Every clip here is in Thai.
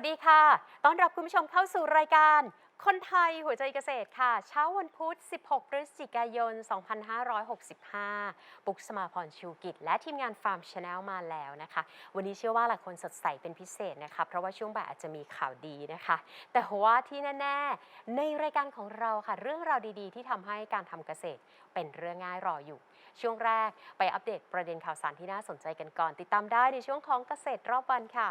วัสดีค่ะ ต้อนรับคุณผู้ชมเข้าสู่รายการ คนไทยหัวใจเกษตรค่ะ เช้าวันพุธ 16 พฤศจิกายน 2565 ปุกสมาพรชูกิจ และทีมงานฟาร์มชาแนลมาแล้วนะคะ วันนี้เชื่อว่าหลายคนสดใสเป็นพิเศษนะคะ เพราะว่าช่วงบ่ายอาจจะมีข่าวดีนะคะ แต่ว่าที่แน่ ๆ ในรายการของเราค่ะ เรื่องราวดีๆ ที่ทำให้การทำเกษตรเป็นเรื่องง่ายรออยู่ ช่วงแรกไปอัปเดตประเด็นข่าวสารที่น่าสนใจกันก่อน ติดตามได้ในช่วงของเกษตรรอบวันค่ะ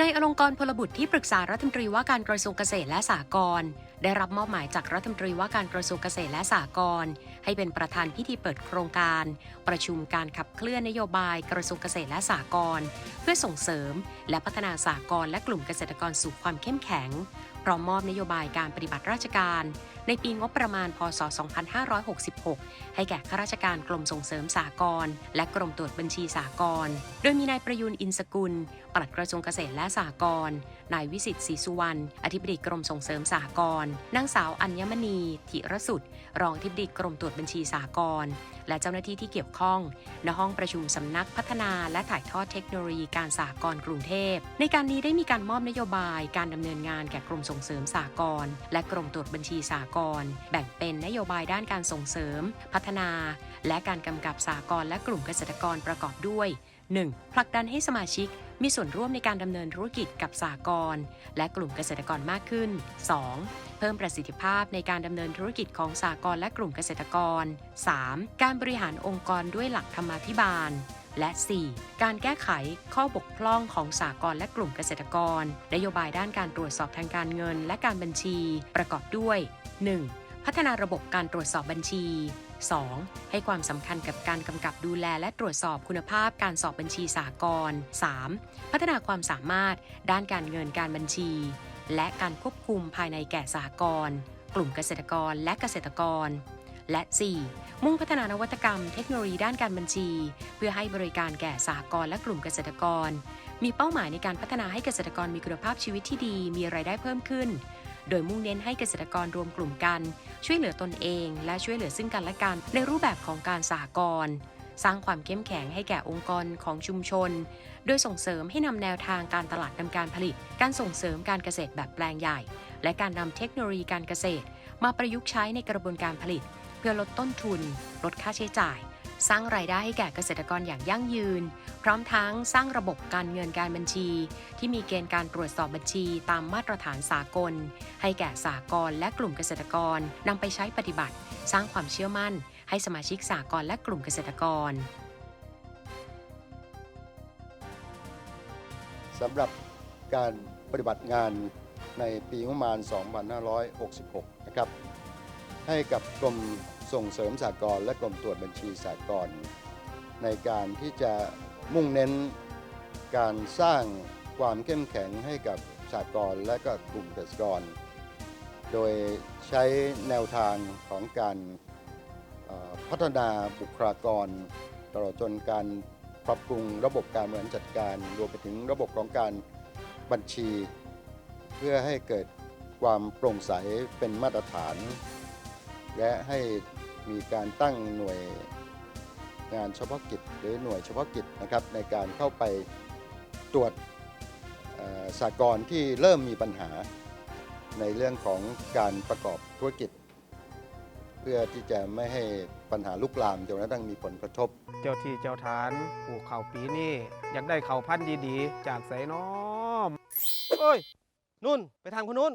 ในอลงกรพลบุตรที่ปรึกษารัฐมนตรีว่าการกระทรวงเกษตรและสหกรณ์ได้รับมอบหมายจากรัฐมนตรีว่าการกระทรวงเกษตรและสหกรณ์ให้เป็นประธานพิธีเปิดโครงการ ประชุมการขับเคลื่อนนโยบายกระทรวงเกษตรและสหกรณ์เพื่อส่งเสริม และพัฒนาสหกรณ์และกลุ่มเกษตรกรสู่ความเข้มแข็งพร้อมมอบนโยบายการปฏิบัติราชการ ในปีงบประมาณ พศ 2566 ให้แก่ข้าราชการกรมส่งเสริมสหกรณ์และกรมตรวจบัญชีสหกรณ์โดยมีนายประยุนอินสกุล ปลัดกระทรวงเกษตรและสหกรณ์นายวิสิตศรีสุวรรณ อธิบดีกรมส่งเสริมสหกรณ์นางสาวอัญมณีธิรสุดรองอธิบดีกรมตรวจบัญชีสหกรณ์และเจ้าหน้าที่ที่เกี่ยวข้อง ณ ห้องประชุมสำนักพัฒนาและถ่ายทอดเทคโนโลยีการสหกรณ์กรุงเทพ ในการนี้ได้มีการมอบนโยบายการดำเนินงานแก่กรมส่งเสริมสหกรณ์และกรมตรวจบัญชีสหกรณ์แบ่งเป็นนโยบายด้านการส่งเสริม พัฒนา และการกำกับสหกรณ์และกลุ่มเกษตรกรประกอบด้วย 1. ผลักดันให้สมาชิกมีส่วนร่วมในการดำเนินธุรกิจกับสหกรณ์และกลุ่มเกษตรกรมากขึ้น 2. เพิ่มประสิทธิภาพในการดำเนินธุรกิจของสหกรณ์และกลุ่มเกษตรกร 3. การบริหารองค์กรด้วยหลักธรรมาภิบาล และ 4. การแก้ไขข้อบกพร่องของสากลและกลุ่มเกษตรกร นโยบายด้านการตรวจสอบทางการเงินและการบัญชี ประกอบด้วย 1. พัฒนาระบบการตรวจสอบบัญชี 2. ให้ความสำคัญกับการกำกับดูแลและตรวจสอบคุณภาพการสอบบัญชีสากล 3. พัฒนาความสามารถด้านการเงินการบัญชี และการควบคุมภายในแก่สหกรณ์กลุ่มเกษตรกรและเกษตรกร และ 4. มุ่งพัฒนานวัตกรรมเทคโนโลยีด้านการบัญชี เพื่อให้บริการแก่สหกรณ์และกลุ่มเกษตรกร มีเป้าหมายในการพัฒนาให้เกษตรกรมีคุณภาพชีวิตที่ดี มีรายได้เพิ่มขึ้น โดยมุ่งเน้นให้เกษตรกรรวมกลุ่มกัน ช่วยเหลือตนเอง และช่วยเหลือซึ่งกันและกันในรูปแบบของการสหกรณ์สร้างความเข้มแข็งให้แก่องค์กรของชุมชน โดยส่งเสริมให้นำแนวทางการตลาดนำการผลิต การส่งเสริมการเกษตรแบบแปลงใหญ่ และการนำเทคโนโลยีการเกษตร มาประยุกต์ใช้ในกระบวนการผลิต เพื่อลดต้นทุน ลดค่าใช้จ่าย สร้างรายได้ให้แก่เกษตรกรอย่างยั่งยืน พร้อมทั้งสร้างระบบการเงินการบัญชี ที่มีเกณฑ์การตรวจสอบบัญชีตามมาตรฐานสากล ให้แก่สากลและกลุ่มเกษตรกรนำไปใช้ปฏิบัติ สร้างความเชื่อมั่น ให้สมาชิกสากลและกลุ่มเกษตรกรสำหรับการปฏิบัติงานในปีงบประมาณ 2566 นะครับ ให้กับกรม ส่งเสริมสากลและกรมตรวจบัญชีสากลในการที่จะมุ่งเน้นการสร้างความเข้มแข็งให้กับสากลและก็กลุ่มเกษตรกร โดยใช้แนวทางของการพัฒนาบุคลากร ตลอดจนการปรับปรุงระบบการบริหารจัดการ รวมไปถึงระบบของการบัญชี เพื่อให้เกิดความโปร่งใสเป็นมาตรฐาน และให้ มีการตั้งหน่วยงานเฉพาะกิจหรือหน่วยเฉพาะกิจนะครับในการเข้าไปตรวจเอ่อสากลที่เริ่มมีปัญหาในเรื่องของการประกอบธุรกิจ เพื่อที่จะไม่ให้ปัญหาลุกลามจนกระทั่งมีผลกระทบ เจ้าที่เจ้าฐานปลูกข้าวปีนี่อยากได้ข้าวพันธุ์ดีๆ จากไสน้อมเอ้ยนุ่นไปทางคนนู้น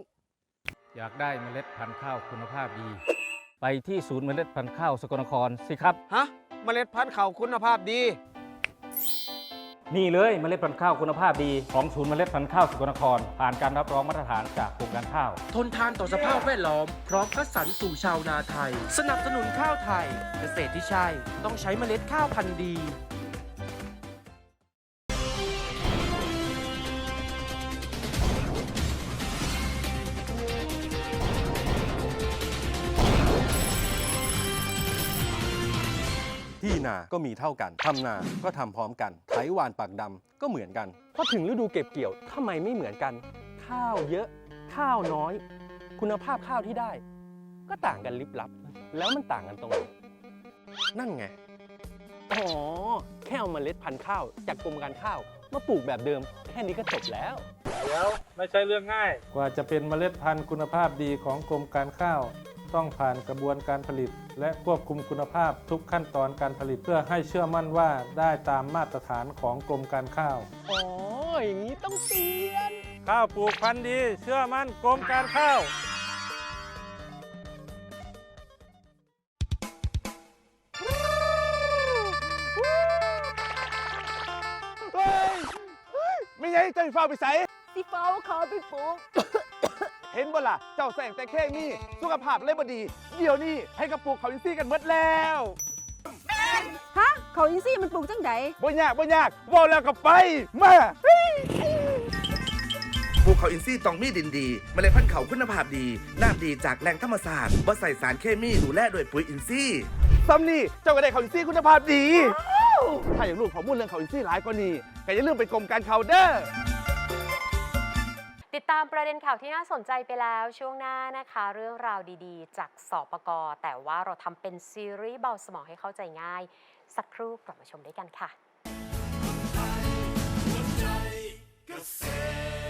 อยากได้เมล็ดพันธุ์ข้าวคุณภาพดี ไปที่ศูนย์เมล็ดพันธุ์ข้าวสกลนครสิครับ ฮะเมล็ดพันธุ์ข้าวคุณภาพดี นี่เลยเมล็ดพันธุ์ข้าวคุณภาพดีของศูนย์เมล็ดพันธุ์ข้าวสกลนคร ผ่านการรับรองมาตรฐานจากกรมการข้าว ทนทานต่อสภาพแวดล้อม พร้อมคัดสรรสู่ชาวนาไทย สนับสนุนข้าวไทย เกษตรที่ใช่ ต้องใช้เมล็ดข้าวพันธุ์ดี ที่นาก็มีเท่ากันทำนาก็ทำพร้อมกันไถหวานปากดำก็เหมือนกันพอถึงฤดูเก็บเกี่ยวทำไมไม่เหมือนกัน ข้าวเยอะ ข้าวน้อย คุณภาพข้าวที่ได้ ก็ต่างกันลิบลับ แล้วมันต่างกันตรงไหนนั่นไงอ๋อแค่เอาเมล็ดพันธุ์ข้าว จากกรมการข้าว มาปลูกแบบเดิม แค่นี้ก็จบแล้ว เดี๋ยวไม่ใช่เรื่องง่าย กว่าจะเป็นเมล็ดพันธุ์คุณภาพดีของกรมการข้าว ต้องผ่านกระบวนการผลิต และควบคุมคุณภาพทุกขั้นตอนการผลิตเพื่อให้เชื่อมั่นว่าได้ตามมาตรฐานของกรมการข้าว อ๋อ อย่างนี้ต้องเปลี่ยน ข้าวปลูกพันธุ์ดี เชื่อมั่นกรมการข้าว เฮ้ยเฮ้ยไม่ใช่เจ้าฟ้าไปใส่สิเฝ้าเขาไปปลูก เห็นบ่ล่ะ เจ้าแสงแต่แค่นี้สุขภาพเลยบ่ดี เดี๋ยวนี้ให้กระปลูกเขาอินซี่กันหมดแล้วฮะเขาอินซี่มันปลูกจังไดบ่ยากบ่ยากเว่าแล้วก็ไปมาปลูกเขาอินทรีย์ต้องมีดินดีเมล็ดพันธุ์เขาคุณภาพดีน้ำดีจากแหล่งธรรมศาสตร์บ่ใส่สารเคมีดูแลโดวยปุ๋ยอินทรีย์ซัมนี่เจ้าก็ได้เขาอินซี่คุณภาพดี ถ้าอยากรู้ข้อมูลเรื่องเขาอินซี่หลายกว่านี้ก็อย่าลืมไปกรมการเขาเด้อ ติดตามประเด็นข่าวที่น่าสนใจไปแล้วช่วงหน้านะคะ เรื่องราวดีๆ จากสอบประกแต่ว่าเราทำเป็นซีรีส์เบาสมองให้เข้าใจง่าย สักครู่กลับมาชมด้วยกันค่ะ Cause